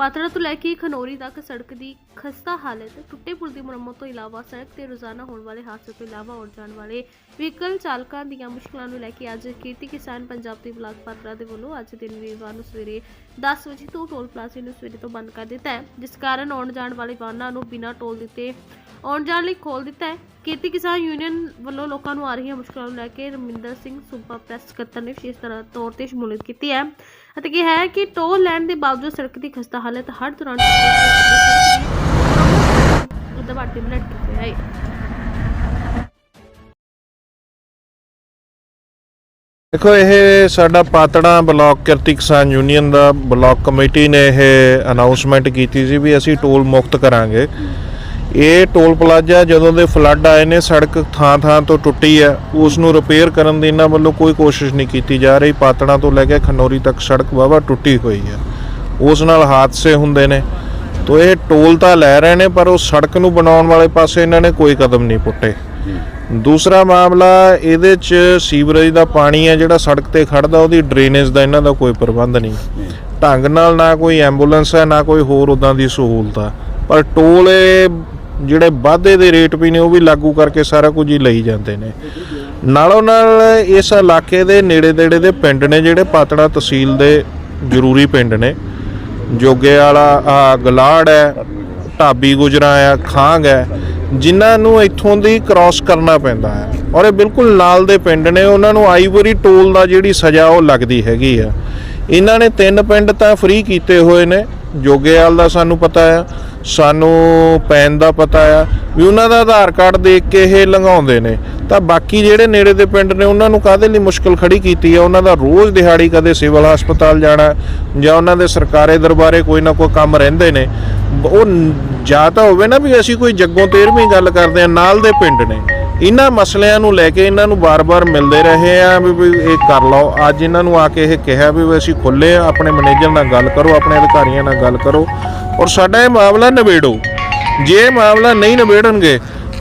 ਪਾਤੜਾ ਤੋਂ ਲੈ ਕੇ ਖਨੌਰੀ ਤੱਕ ਸੜਕ ਦੀ ਖਸਤਾ ਹਾਲਤ, ਟੁੱਟੇ ਪੁਲ ਦੀ ਮੁਰੰਮਤ ਤੋਂ ਇਲਾਵਾ ਸੜਕ ਤੇ ਰੋਜ਼ਾਨਾ ਹੋਣ ਵਾਲੇ ਹਾਦਸੇ ਤੋਂ ਇਲਾਵਾ ਆਉਣ ਜਾਣ ਵਾਲੇ ਵਹੀਕਲ ਚਾਲਕਾਂ ਦੀਆਂ ਮੁਸ਼ਕਲਾਂ ਨੂੰ ਲੈ ਕੇ ਅੱਜ ਖੇਤੀ ਕਿਸਾਨ ਪੰਜਾਬ ਦੇ ਬਲਾਕ ਪਾਤੜਾ ਦੇ ਵੱਲੋਂ ਅੱਜ ਦਿਨ ਵੀਰਵਾਰ ਨੂੰ ਸਵੇਰੇ 10 ਵਜੇ ਤੋਂ ਟੋਲ ਪਲਾਜ਼ੇ ਨੂੰ ਸਵੇਰੇ ਤੋਂ ਬੰਦ ਕਰ ਦਿੱਤਾ ਹੈ, ਜਿਸ ਕਾਰਨ ਆਉਣ ਜਾਣ ਵਾਲੇ ਵਾਹਨਾਂ ਨੂੰ ਬਿਨਾਂ ਟੋਲ ਦਿੱਤੇ ਆਉਣ ਜਾਣ ਲਈ ਖੋਲ ਦਿੱਤਾ ਹੈ। ਖੇਤੀ ਕਿਸਾਨ ਯੂਨੀਅਨ ਵੱਲੋਂ ਲੋਕਾਂ ਨੂੰ ਆ ਰਹੀਆਂ ਮੁਸ਼ਕਲਾਂ ਨੂੰ ਲੈ ਕੇ ਰਮਿੰਦਰ ਸਿੰਘ ਸੂਬਾ ਪ੍ਰੈਸ ਸਕੱਤਰ ਨੇ ਵਿਸ਼ੇਸ਼ ਤਰ੍ਹਾਂ ਤੌਰ ਤੇ ਸ਼ਮੂਲੀਅਤ ਕੀਤੀ ਹੈ। ਅਤੇ ਕਿਹਾ ਹੈ ਕਿ ਟੋਲ ਲੈਣ ਦੇ ਬਾਵਜੂਦ ਸੜਕ ਦੀ ਖਸਤਾ ਹਾਲਤ ਹਰ ਦੌਰਾਨ ਦਬਾਟੇ ਮਿੰਟ ਕੀਤੇ ਹੈ ਦੇਖੋ, ਇਹ ਸਾਡਾ ਪਾਤੜਾ ਬਲਾਕ ਕਿਰਤੀ ਕਿਸਾਨ ਯੂਨੀਅਨ ਦਾ ਬਲਾਕ ਕਮੇਟੀ ਨੇ ਇਹ ਅਨਾਉਂਸਮੈਂਟ ਕੀਤੀ ਸੀ ਵੀ ਅਸੀਂ ਟੋਲ ਮੁਕਤ ਕਰਾਂਗੇ। ਇਹ ਟੋਲ ਪਲਾਜ਼ਾ ਜਦੋਂ ਦੇ ਫਲੱਡ ਆਏ ਨੇ, ਸੜਕ ਥਾਂ ਥਾਂ ਤੋਂ ਟੁੱਟੀ ਹੈ ਉਸ ਨੂੰ ਰਿਪੇਅਰ ਕਰਨ ਦੀ ਇਹਨਾਂ ਵੱਲੋਂ ਕੋਈ ਕੋਸ਼ਿਸ਼ ਨਹੀਂ ਕੀਤੀ ਜਾ ਰਹੀ। ਪਾਤੜਾਂ ਤੋਂ ਲੈ ਕੇ ਖਨੌਰੀ ਤੱਕ ਸੜਕ ਵਾਹਵਾ ਟੁੱਟੀ ਹੋਈ ਹੈ। ਉਸ ਨਾਲ ਹਾਦਸੇ ਹੁੰਦੇ ਨੇ। ਤੋ ਇਹ ਟੋਲ ਤਾਂ ਲੈ ਰਹੇ ਨੇ, ਪਰ ਉਹ ਸੜਕ ਨੂੰ ਬਣਾਉਣ ਵਾਲੇ ਪਾਸੇ ਇਹਨਾਂ ਨੇ ਕੋਈ ਕਦਮ ਨਹੀਂ ਪੁੱਟੇ। ਦੂਸਰਾ ਮਾਮਲਾ, ਇਹਦੇ ਚ ਸੀਵਰੇਜ ਦਾ ਪਾਣੀ ਹੈ, ਜਿਹੜਾ ਸੜਕ ਤੇ ਖੜਦਾ ਉਹਦੀ ਡਰੇਨੇਜ ਦਾ ਇਹਨਾਂ ਦਾ ਕੋਈ ਪ੍ਰਬੰਧ ਨਹੀਂ। ਢੰਗ ਨਾਲ ਨਾ ਕੋਈ ਐਂਬੂਲੈਂਸ ਹੈ, ਨਾ ਕੋਈ ਹੋਰ ਉਦਾਂ ਦੀ ਸਹੂਲਤ ਆ ਪਰ ਟੋਲ ਇਹ ਜਿਹੜੇ ਵਾਧੇ ਦੇ ਰੇਟ ਵੀ ਨੇ ਉਹ ਵੀ ਲਾਗੂ ਕਰਕੇ ਸਾਰਾ ਕੁਝ ਹੀ ਲਈ ਜਾਂਦੇ ਨੇ। ਨਾਲੋਂ ਨਾਲ ਇਸ ਇਲਾਕੇ ਦੇ ਨੇੜੇ ਤੇੜੇ ਦੇ ਪਿੰਡ ਨੇ ਜਿਹੜੇ ਪਾਤੜਾ ਤਹਿਸੀਲ ਦੇ ਜ਼ਰੂਰੀ ਪਿੰਡ ਨੇ। ਜੋਗੇ ਵਾਲਾ ਗਲਾੜ ਹੈ, ਢਾਬੀ ਗੁਜਰਾ ਆ ਖਾਂਗ ਹੈ, ਜਿਨ੍ਹਾਂ ਨੂੰ ਇੱਥੋਂ ਦੀ ਕ੍ਰਾਸ ਕਰਨਾ ਪੈਂਦਾ ਹੈ। ਔਰ ਇਹ ਬਿਲਕੁਲ ਨਾਲ ਦੇ ਪਿੰਡ ਨੇ, ਉਹਨਾਂ ਨੂੰ ਆਈਵਰੀ ਟੋਲ ਦਾ ਜਿਹੜੀ ਸਜ਼ਾ ਉਹ ਲੱਗਦੀ ਹੈਗੀ ਆ। ਇਹਨਾਂ ਨੇ ਤਿੰਨ ਪਿੰਡ ਤਾਂ ਫ੍ਰੀ ਕੀਤੇ ਹੋਏ ਨੇ। ਜੋਗੇਵਾਲ ਦਾ ਸਾਨੂੰ ਪਤਾ ਆ। ਸਾਨੂੰ ਪੈਨ ਦਾ ਪਤਾ ਆ ਵੀ ਉਹਨਾਂ ਦਾ ਆਧਾਰ ਕਾਰਡ ਦੇਖ ਕੇ ਇਹ ਲੰਘਾਉਂਦੇ ਨੇ। ਤਾਂ ਬਾਕੀ ਜਿਹੜੇ ਨੇੜੇ ਦੇ ਪਿੰਡ ਨੇ, ਉਹਨਾਂ ਨੂੰ ਕਾਹਦੇ ਲਈ ਮੁਸ਼ਕਲ ਖੜੀ ਕੀਤੀ ਆ? ਉਹਨਾਂ ਦਾ ਰੋਜ਼ ਦਿਹਾੜੀ ਕਦੇ ਸਿਵਲ ਹਸਪਤਾਲ ਜਾਣਾ ਜਾਂ ਉਹਨਾਂ ਦੇ ਸਰਕਾਰੀ ਦਰਬਾਰੇ ਕੋਈ ਨਾ ਕੋਈ ਕੰਮ ਰਹਿੰਦੇ ਨੇ। ਉਹ ਜਾਂ ਤਾਂ ਹੋਵੇ ਨਾ ਵੀ ਅਸੀਂ ਕੋਈ ਜੱਗੋਂ ਤੇਰਵੀਂ ਗੱਲ ਕਰਦੇ ਆ, ਨਾਲ ਦੇ ਪਿੰਡ ਨੇ। ਇਹਨਾਂ ਮਸਲਿਆਂ ਨੂੰ ਲੈ ਕੇ ਇਹਨਾਂ ਨੂੰ ਬਾਰ-ਬਾਰ ਮਿਲਦੇ ਰਹੇ ਆ ਵੀ ਇਹ ਕਰ ਲਓ। ਅੱਜ ਇਹਨਾਂ ਨੂੰ ਆ ਕੇ ਇਹ ਕਿਹਾ ਵੀ ਵੀ ਅਸੀਂ ਖੁੱਲੇ ਆ, ਆਪਣੇ ਮੈਨੇਜਰ ਨਾਲ ਗੱਲ ਕਰੋ, ਆਪਣੇ ਅਧਿਕਾਰੀਆਂ ਨਾਲ ਗੱਲ ਕਰੋ। ਔਰ ਸਾਡਾ ਇਹ ਮਾਮਲਾ ਨਿਬੇੜੋ। ਜੇ ਇਹ ਮਾਮਲਾ ਨਹੀਂ ਨਿਬੇੜਨਗੇ,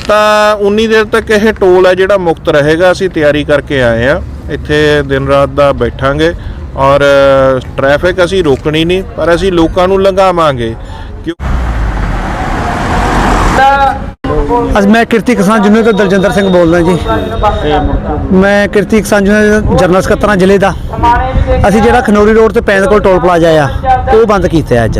ਤਾਂ ਉਨੀ ਦੇਰ ਤੱਕ ਇਹ ਟੋਲ ਹੈ ਜਿਹੜਾ ਮੁਕਤ ਰਹੇਗਾ। ਅਸੀਂ ਤਿਆਰੀ ਕਰਕੇ ਆਏ ਆ ਇੱਥੇ ਦਿਨ ਰਾਤ ਦਾ ਬੈਠਾਂਗੇ ਔਰ ਟ੍ਰੈਫਿਕ ਅਸੀਂ ਰੋਕਣੀ ਨਹੀਂ, ਪਰ ਅਸੀਂ ਲੋਕਾਂ ਨੂੰ ਲੰਘਾਵਾਂਗੇ। ਅੱਜ ਮੈਂ ਕਿਰਤੀ ਕਿਸਾਨ ਯੂਨੀਅਨ ਤੋਂ ਦਲਜਿੰਦਰ ਸਿੰਘ ਬੋਲਦਾ ਜੀ। ਮੈਂ ਕਿਰਤੀ ਕਿਸਾਨ ਯੂਨੀਅਨ ਦਾ ਜਨਰਲ ਸਕੱਤਰ ਜ਼ਿਲ੍ਹੇ ਦਾ। ਅਸੀਂ ਜਿਹੜਾ ਖਨੌਰੀ ਰੋਡ ਤੇ ਪੈਂਦ ਕੋਲ ਟੋਲ ਪਲਾਜ਼ਾ ਆ, ਉਹ ਬੰਦ ਕੀਤਾ ਅੱਜ।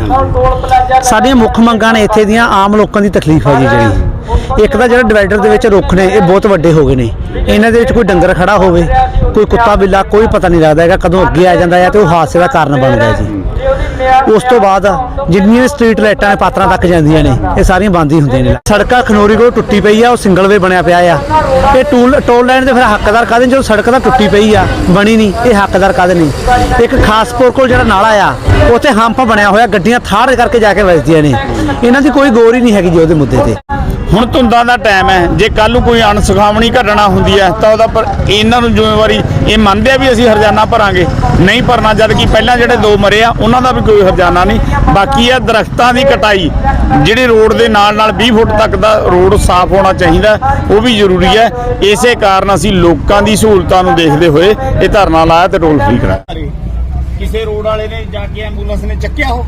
ਸਾਡੀਆਂ ਮੁੱਖ ਮੰਗਾਂ ਨੇ ਇੱਥੇ ਦੀਆਂ ਆਮ ਲੋਕਾਂ ਦੀ ਤਕਲੀਫ ਹੈ ਜੀ ਜਿਹੜੀ। ਇੱਕ ਤਾਂ ਜਿਹੜਾ ਡਿਵਾਈਡਰ ਦੇ ਵਿੱਚ ਰੁੱਖ ਨੇ, ਇਹ ਬਹੁਤ ਵੱਡੇ ਹੋ ਗਏ ਨੇ। ਇਹਨਾਂ ਦੇ ਵਿੱਚ ਕੋਈ ਡੰਗਰ ਖੜਾ ਹੋਵੇ, ਕੋਈ ਕੁੱਤਾ ਬਿੱਲਾ, ਕੋਈ ਪਤਾ ਨਹੀਂ ਲੱਗਦਾ ਹੈਗਾ ਕਦੋਂ ਅੱਗੇ ਆ ਜਾਂਦਾ ਹੈ ਤੇ ਉਹ ਹਾਦਸੇ ਦਾ ਕਾਰਨ ਬਣਦਾ ਹੈ ਜੀ। ਉਸ ਤੋਂ ਬਾਅਦ ਜਿੰਨੀਆਂ ਵੀ ਸਟਰੀਟ ਲਾਈਟਾਂ ਨੇ, ਪਾਤਰਾਂ ਤੱਕ ਜਾਂਦੀਆਂ ਨੇ, ਇਹ ਸਾਰੀਆਂ ਬੰਦ ਹੀ ਹੁੰਦੀਆਂ ਨੇ। ਸੜਕਾਂ ਖਨੋਰੀ ਕੋਲ ਟੁੱਟੀ ਪਈ ਆ, ਉਹ ਸਿੰਗਲ ਵੇ ਬਣਿਆ ਪਿਆ ਆ। ਇਹ ਟੂਲ ਟੋਲ ਲਾਈਨ ਦੇ ਫਿਰ ਹੱਕਦਾਰ ਕਾਹਦੇ ਜਦੋਂ ਸੜਕ ਦਾ ਟੁੱਟੀ ਪਈ ਆ, ਬਣੀ ਨਹੀਂ, ਇਹ ਹੱਕਦਾਰ ਕਾਹਦੇ ਨਹੀਂ ਇੱਕ ਖਾਸਪੁਰ ਕੋਲ ਜਿਹੜਾ ਨਾਲਾ ਆ, ਉੱਥੇ ਹੰਪ ਬਣਿਆ ਹੋਇਆ, ਗੱਡੀਆਂ ਥਾੜ ਕਰਕੇ ਜਾ ਕੇ ਵੱਜਦੀਆਂ ਨੇ। ਇਹਨਾਂ ਦੀ ਕੋਈ ਗੌਰ ਹੀ ਨਹੀਂ ਹੈਗੀ ਜੀ ਉਹਦੇ ਮੁੱਦੇ ਤੇ। ਹੁਣ ਧੁੰਦਾਂ ਦਾ ਟਾਈਮ ਹੈ। ਜੇ ਕੱਲ ਨੂੰ ਕੋਈ ਅਣਸੁਖਾਵਣੀ ਘਟਨਾ ਹੁੰਦੀ ਹੈ ਤਾਂ ਉਹਦਾ ਪਰ ਇਹਨਾਂ ਨੂੰ ਜ਼ਿੰਮੇਵਾਰੀ ਇਹ ਮੰਨਦੇ ਆ ਵੀ ਅਸੀਂ ਹਰਜਾਨਾ ਭਰਾਂਗੇ। ਨਹੀਂ ਭਰਨਾ ਜਦ ਕਿ ਪਹਿਲਾਂ ਜਿਹੜੇ ਦੋ ਮਰੇ ਆ ਉਹਨਾਂ ਦਾ ਵੀ ਕੋਈ ਹਰਜਾਨਾ ਨਹੀਂ। ਬਾਕੀ ਹੈ ਦਰਖਤਾਂ ਦੀ ਕਟਾਈ ਜਿਹੜੀ ਰੋਡ ਦੇ ਨਾਲ ਨਾਲ 20 ਫੁੱਟ ਤੱਕ ਦਾ ਰੋਡ ਸਾਫ਼ ਹੋਣਾ ਚਾਹੀਦਾ ਉਹ ਵੀ ਜ਼ਰੂਰੀ ਹੈ। ਇਸੇ ਕਾਰਨ ਅਸੀਂ ਲੋਕਾਂ ਦੀ ਸਹੂਲਤਾਂ ਨੂੰ ਦੇਖਦੇ ਹੋਏ ਇਹ ਧਰਨਾ ਲਾਇਆ ਤੇ ਟੋਲ ਫ੍ਰੀ ਕਰਾਇਆ। ਕਿਸੇ ਰੋਡ ਵਾਲੇ ਨੇ ਜਾ ਕੇ ਐਂਬੂਲੈਂਸ ਨੇ ਚੱਕਿਆ ਉਹ?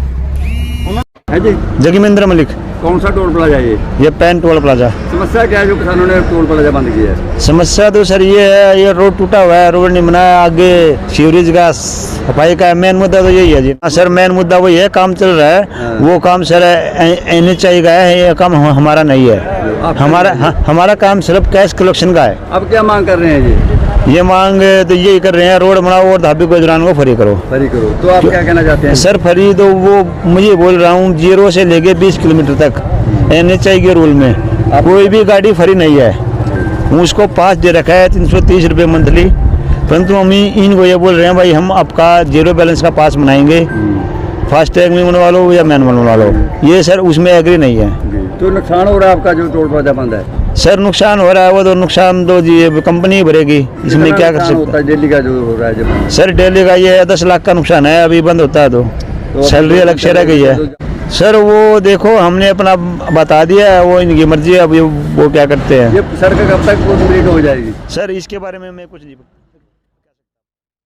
जी ਜਗਮਿੰਦਰ ਮਲਿਕ। कौन सा टोल प्लाजा है ये? पैन टोल प्लाजा। समस्या क्या है जो किसानों ने टोल प्लाजा बंद किया है? समस्या तो सर ये है ये रोड टूटा हुआ है रोड नहीं बनाया आगे सीवरेज का सफ़ाई का मेन मुद्दा तो यही है जी। हाँ सर मेन मुद्दा वही है काम चल रहा है। हाँ। वो काम सर एन एच आई का है ये काम हमारा नहीं है। हमारा हमारा काम सिर्फ़ कैश कलेक्शन का है। अब क्या मांग कर रहे हैं जी? ये मांग तो यही कर रहे हैं रोड बनाओ और धाबी को को फ्री करो। फ्री करो। तो आप क्या कहना चाहते हैं? सर फ्री तो वो मुझे बोल रहा हूँ ज़ीरो से लेके बीस किलोमीटर तक एन एच आई के रूल में। कोई भी गाड़ी फ्री नहीं है। उसको पास दे रखा है तीन सौ तीस रुपये मंथली। परंतु हम इनको ये बोल रहे हैं भाई हम आपका ज़ीरो बैलेंस का पास बनाएँगे। फास्टैग में बनवा लो या मैनुअल बनवा लो। ये सर उसमें एग्री नहीं है। तो नुकसान हो रहा है आपका जो टोल प्लाजा बंद है? सर नुकसान हो रहा है वो तो नुकसान तो जी कंपनी भरेगी। इसमें क्या कर सकते? है डेली का जो हो रहा है सर डेली का ये दस लाख का नुकसान है अभी बंद होता है तो। सैलरी अलग से रह गई है। सर वो देखो हमने अपना बता दिया है वो इनकी मर्जी है अब ये वो क्या करते हैं ये सड़क कब तक कंप्लीट हो जाएगी सर इसके बारे में मैं कुछ नहीं